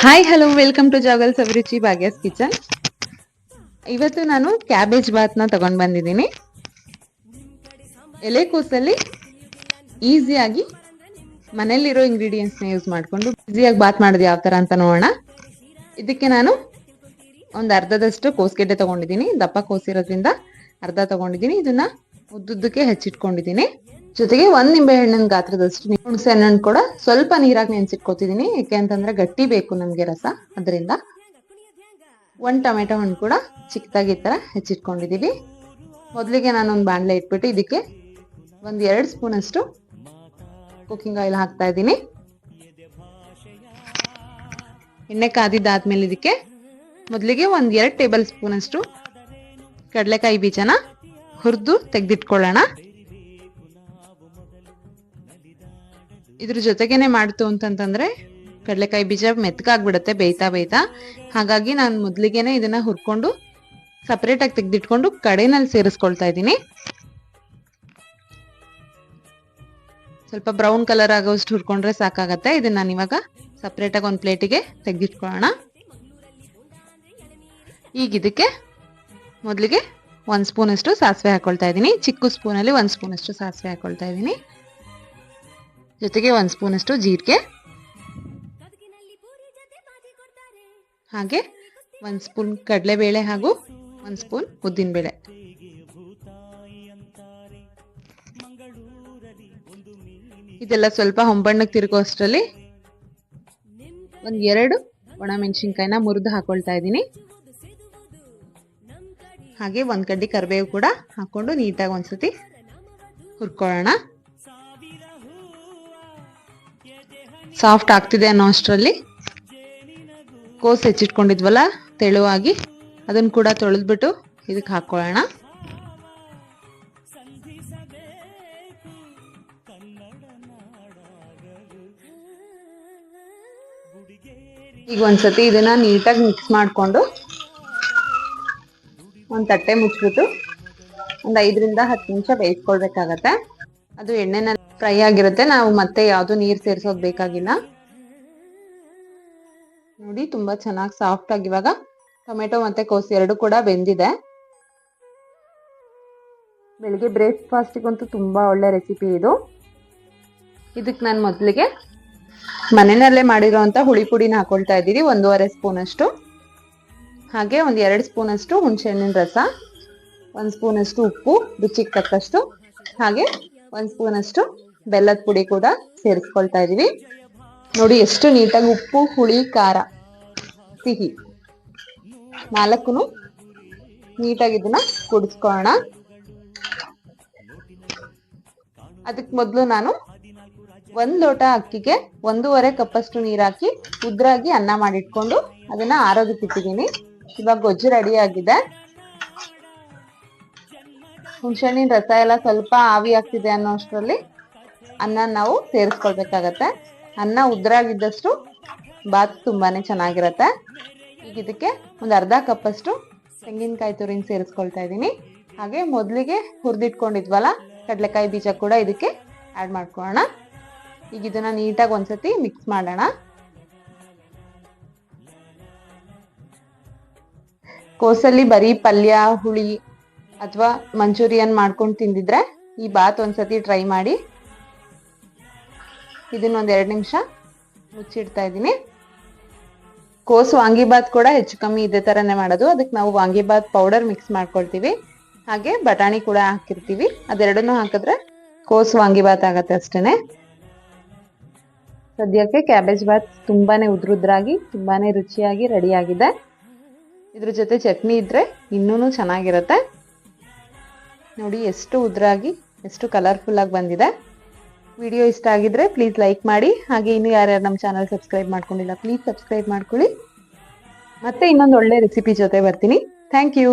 Hi hello welcome to ಜಾಗಲ್ಸ್ ಅಭಿರುಚಿ ಭಾಗ್ಯಸ್ ಕಿಚನ್ ಇವತ್ತು ನಾನು ಕ್ಯಾಬೇಜ್ ಬಾತ್ನ ತಗೊಂಡು ಬಂದಿದ್ದೀನಿ. ಎಲೆಕೋಸಲ್ಲಿ ಈಸಿಯಾಗಿ ಮನೆಯಲ್ಲಿರೋ ಇಂಗ್ರೀಡಿಯೆಂಟ್ಸ್ನ ಯೂಸ್ ಮಾಡಿಕೊಂಡು ಈಸಿಯಾಗಿ ಬಾತ್ ಮಾಡೋದು ಯಾವ ಥರ ಅಂತ ನೋಡೋಣ. ಇದಕ್ಕೆ ನಾನು ಒಂದು ಅರ್ಧದಷ್ಟು ಕೋಸ್ಗೆಡ್ಡೆ ತಗೊಂಡಿದ್ದೀನಿ. ದಪ್ಪ ಕೋಸಿರೋದ್ರಿಂದ ಅರ್ಧ ತಗೊಂಡಿದ್ದೀನಿ. ಇದನ್ನ ಉದ್ದುದ್ದಕ್ಕೆ ಹೆಚ್ಚಿಟ್ಕೊಂಡಿದ್ದೀನಿ. ಜೊತೆಗೆ ಒಂದ್ ನಿಂಬೆ ಹಣ್ಣಿನ ಗಾತ್ರದಷ್ಟು ಹುಣಸೆ ಹಣ್ಣು ಕೂಡ ಸ್ವಲ್ಪ ನೀರಾಗಿ ನೆನ್ಸಿಟ್ಕೋತಿದೀನಿ ಯಾಕೆ ಅಂತಂದ್ರೆ ಗಟ್ಟಿ ಬೇಕು ನಮ್ಗೆ ರಸ. ಅದರಿಂದ ಒಂದ್ ಟೊಮೆಟೊ ಹಣ್ಣು ಕೂಡ ಚಿಕ್ಕದಾಗಿ ಈ ತರ ಹೆಚ್ಚಿಟ್ಕೊಂಡಿದೀವಿ. ಮೊದಲಿಗೆ ನಾನೊಂದು ಬಾಣಲೆ ಇಟ್ಬಿಟ್ಟು ಇದಕ್ಕೆ ಒಂದ್ ಎರಡ್ ಸ್ಪೂನ್ ಅಷ್ಟು ಕುಕಿಂಗ್ ಆಯಿಲ್ ಹಾಕ್ತಾ ಇದ್ದೀನಿ. ಎಣ್ಣೆ ಕಾದಿದ್ದಾದ್ಮೇಲೆ ಇದಕ್ಕೆ ಮೊದಲಿಗೆ ಒಂದ್ ಎರಡು ಟೇಬಲ್ ಸ್ಪೂನ್ ಅಷ್ಟು ಕಡಲೆಕಾಯಿ ಬೀಜನ ಹುರಿದು ತೆಗೆದಿಟ್ಕೊಳ್ಳೋಣ. ಇದ್ರ ಜೊತೆಗೇನೆ ಮಾಡ್ತು ಅಂತಂತಂದ್ರೆ, ಕಡಲೆಕಾಯಿ ಬೀಜ ಮೆತ್ಕಾಗ್ಬಿಡತ್ತೆ ಬೇಯ್ತಾ ಬೇಯ್ತಾ. ಹಾಗಾಗಿ ನಾನು ಮೊದ್ಲಿಗೆನೆ ಇದನ್ನ ಹುರ್ಕೊಂಡು ಸಪ್ರೇಟ್ ಆಗಿ ತೆಗೆದಿಟ್ಕೊಂಡು ಕಡೆನಲ್ಲಿ ಸೇರಿಸ್ಕೊಳ್ತಾ ಇದ್ದೀನಿ. ಸ್ವಲ್ಪ ಬ್ರೌನ್ ಕಲರ್ ಆಗೋಷ್ಟು ಹುರ್ಕೊಂಡ್ರೆ ಸಾಕಾಗತ್ತೆ. ಇದನ್ನ ನಾನು ಇವಾಗ ಸಪ್ರೇಟ್ ಆಗಿ ಒಂದು ಪ್ಲೇಟಿಗೆ ತೆಗೆದಿಟ್ಕೊಳ್ಳೋಣ. ಈಗ ಇದಕ್ಕೆ ಮೊದಲಿಗೆ ಒಂದು ಸ್ಪೂನ್ ಅಷ್ಟು ಸಾಸಿವೆ ಹಾಕೊಳ್ತಾ ಇದ್ದೀನಿ. ಚಿಕ್ಕ ಸ್ಪೂನಲ್ಲಿ ಒಂದು ಸ್ಪೂನ್ ಅಷ್ಟು ಸಾಸಿವೆ ಹಾಕೊಳ್ತಾ ಇದ್ದೀನಿ. ಜೊತೆಗೆ ಒಂದು ಸ್ಪೂನ್ ಅಷ್ಟು ಜೀರಿಗೆ. ಹಾಗೆ ಒಂದು ಸ್ಪೂನ್ ಕಡಲೆಬೇಳೆ ಹಾಗೂ ಒಂದು ಸ್ಪೂನ್ ಉದ್ದಿನಬೇಳೆ. ಇದೆಲ್ಲ ಸ್ವಲ್ಪ ಹೊಂಬಣ್ಣಕ್ಕೆ ತಿರುಗೋ ಅಷ್ಟರಲ್ಲಿ ಒಂದು ಎರಡು ಒಣ ಮೆಣಸಿನ್ಕಾಯಿನ ಮುರಿದು ಹಾಕೊಳ್ತಾ ಇದ್ದೀನಿ. ಹಾಗೆ ಒಂದು ಕಡ್ಡಿ ಕರಿಬೇವು ಕೂಡ ಹಾಕ್ಕೊಂಡು ನೀಟಾಗಿ ಒಂದ್ಸತಿ ಹುರ್ಕೊಳ್ಳೋಣ. ಸಾಫ್ಟ್ ಆಗ್ತಿದೆ ಅನ್ನೋ ಅಷ್ಟರಲ್ಲಿ ಕೋಸ್ ಹೆಚ್ಚಿಟ್ಕೊಂಡಿದ್ವಲ್ಲ, ತೆಳುವಾಗಿ ಅದನ್ನ ಕೂಡ ತೊಳೆದ್ಬಿಟ್ಟು ಇದಕ್ಕೆ ಹಾಕೊಳ್ಳೋಣ. ಈಗ ಒಂದ್ಸತಿ ಇದನ್ನ ನೀಟಾಗಿ ಮಿಕ್ಸ್ ಮಾಡಿಕೊಂಡು ಒಂದು ತಟ್ಟೆ ಮುಚ್ಬಿಟ್ಟು ಒಂದು ಐದರಿಂದ ಹತ್ತು ನಿಮಿಷ ಬೇಯಿಸ್ಕೊಳ್ಬೇಕಾಗತ್ತೆ. ಅದು ಎಣ್ಣೆನಲ್ಲಿ ಫ್ರೈ ಆಗಿರುತ್ತೆ. ನಾವು ಮತ್ತೆ ಯಾವುದು ನೀರು ಸೇರಿಸೋದು ಬೇಕಾಗಿಲ್ಲ. ನೋಡಿ, ತುಂಬಾ ಚೆನ್ನಾಗಿ ಸಾಫ್ಟ್ ಆಗಿ ಇವಾಗ ಟೊಮೆಟೊ ಮತ್ತೆ ಕೋಸು ಎರಡು ಕೂಡ ಬೆಂದಿದೆ. ಬೆಳಿಗ್ಗೆ ಬ್ರೇಕ್ಫಾಸ್ಟಿಗಂತೂ ತುಂಬಾ ಒಳ್ಳೆ ರೆಸಿಪಿ ಇದು. ಇದಕ್ಕೆ ನಾನು ಮೊದಲಿಗೆ ಮನೆಯಲ್ಲೇ ಮಾಡಿರೋವಂಥ ಹುಳಿ ಪುಡಿನ ಹಾಕೊಳ್ತಾ ಇದ್ದೀವಿ ಒಂದೂವರೆ ಸ್ಪೂನ್ ಅಷ್ಟು. ಹಾಗೆ ಒಂದು ಎರಡು ಸ್ಪೂನ್ ಅಷ್ಟು ಹುಣಸೆಹಣ್ಣಿನ ರಸ, ಒಂದು ಸ್ಪೂನ್ ಅಷ್ಟು ಉಪ್ಪು, ರುಚಿಗೆ ತಕ್ಕಷ್ಟು. ಹಾಗೆ ಒಂದು ಸ್ಪೂನ್ ಅಷ್ಟು ಬೆಲ್ಲದ ಪುಡಿ ಕೂಡ ಸೇರಿಸ್ಕೊಳ್ತಾ ಇದೀವಿ. ನೋಡಿ ಎಷ್ಟು ನೀಟಾಗಿ ಉಪ್ಪು, ಹುಳಿ, ಖಾರ, ಸಿಹಿ ನಾಲ್ಕು ನೀಟಾಗಿ ಇದನ್ನ ಕುಡಿಸ್ಕೊಳ್ಳೋಣ. ಅದಕ್ಕೆ ಮೊದಲು ನಾನು ಒಂದ್ ಲೋಟ ಅಕ್ಕಿಗೆ ಒಂದೂವರೆ ಕಪ್ಪಷ್ಟು ನೀರ್ ಹಾಕಿ ಉದ್ರಾಗಿ ಅನ್ನ ಮಾಡಿಟ್ಕೊಂಡು ಅದನ್ನ ಆರೋಗ್ಯಕ್ಕೆ ಇಟ್ಟಿದ್ದೀನಿ. ಇವಾಗ ಗೊಜ್ಜು ರೆಡಿ ಆಗಿದೆ. ಹುಣಸೆಹಣ್ಣಿನ ರಸ ಎಲ್ಲ ಸ್ವಲ್ಪ ಆವಿ ಆಗ್ತಿದೆ ಅನ್ನೋ ಅಷ್ಟರಲ್ಲಿ ಅನ್ನ ನಾವು ಸೇರಿಸ್ಕೊಳ್ಬೇಕಾಗತ್ತೆ. ಅನ್ನ ಉದ್ರಾಗಿದ್ದಷ್ಟು ಬಾತ್ ತುಂಬಾನೇ ಚೆನ್ನಾಗಿರತ್ತೆ. ಈಗ ಇದಕ್ಕೆ ಒಂದು ಅರ್ಧ ಕಪ್ಪಷ್ಟು ತೆಂಗಿನಕಾಯಿ ತುರಿನ ಸೇರಿಸ್ಕೊಳ್ತಾ ಇದ್ದೀನಿ. ಹಾಗೆ ಮೊದಲಿಗೆ ಹುರಿದಿಟ್ಕೊಂಡಿದ್ವಲ್ಲ, ಕಡಲೆಕಾಯಿ ಬೀಜ ಕೂಡ ಇದಕ್ಕೆ ಆ್ಯಡ್ ಮಾಡ್ಕೊಳ್ಳೋಣ. ಈಗ ಇದನ್ನ ನೀಟಾಗಿ ಒಂದ್ಸತಿ ಮಿಕ್ಸ್ ಮಾಡೋಣ. ಕೋಸಲ್ಲಿ ಬರೀ ಪಲ್ಯ, ಹುಳಿ ಅಥವಾ ಮಂಚೂರಿಯನ್ ಮಾಡ್ಕೊಂಡು ತಿಂದಿದ್ರೆ ಈ ಬಾತ್ ಒಂದ್ಸತಿ ಟ್ರೈ ಮಾಡಿ ಇದನ್ನ ಒಂದ್ ಎರಡು ನಿಮಿಷ ಮುಚ್ಚಿಡ್ತಾ ಇದ್ದೀನಿ. ಕೋಸು ವಾಂಗಿಬಾತ್ ಕೂಡ ಹೆಚ್ಚು ಕಮ್ಮಿ ಇದೇ ಥರನೇ ಮಾಡೋದು. ಅದಕ್ಕೆ ನಾವು ವಾಂಗಿಬಾತ್ ಪೌಡರ್ ಮಿಕ್ಸ್ ಮಾಡ್ಕೊಳ್ತೀವಿ. ಹಾಗೆ ಬಟಾಣಿ ಕೂಡ ಹಾಕಿರ್ತೀವಿ. ಅದೆರಡನ್ನೂ ಹಾಕಿದ್ರೆ ಕೋಸು ವಾಂಗಿಬಾತ್ ಆಗತ್ತೆ ಅಷ್ಟೇನೆ. ಸದ್ಯಕ್ಕೆ ಕ್ಯಾಬೇಜ್ ಬಾತ್ ತುಂಬಾನೇ ಉದ್ರುದ್ರಾಗಿ, ತುಂಬಾನೇ ರುಚಿಯಾಗಿ, ರೆಡಿಯಾಗಿದೆ. ಇದ್ರ ಜೊತೆ ಚಟ್ನಿ ಇದ್ರೆ ಇನ್ನೂ ಚೆನ್ನಾಗಿರುತ್ತೆ. ನೋಡಿ ಎಷ್ಟು ಉದ್ರಾಗಿ, ಎಷ್ಟು ಕಲರ್ಫುಲ್ ಆಗಿ ಬಂದಿದೆ. ವಿಡಿಯೋ ಇಷ್ಟ ಆಗಿದ್ರೆ ಪ್ಲೀಸ್ ಲೈಕ್ ಮಾಡಿ. ಹಾಗೆ ಇನ್ನು ಯಾರ್ಯಾರು ನಮ್ಮ ಚಾನಲ್ ಸಬ್ಸ್ಕ್ರೈಬ್ ಮಾಡ್ಕೊಂಡಿಲ್ಲ ಪ್ಲೀಸ್ ಸಬ್ಸ್ಕ್ರೈಬ್ ಮಾಡ್ಕೊಳ್ಳಿ. ಮತ್ತೆ ಇನ್ನೊಂದು ಒಳ್ಳೆ ರೆಸಿಪಿ ಜೊತೆ ಬರ್ತೀನಿ. Thank you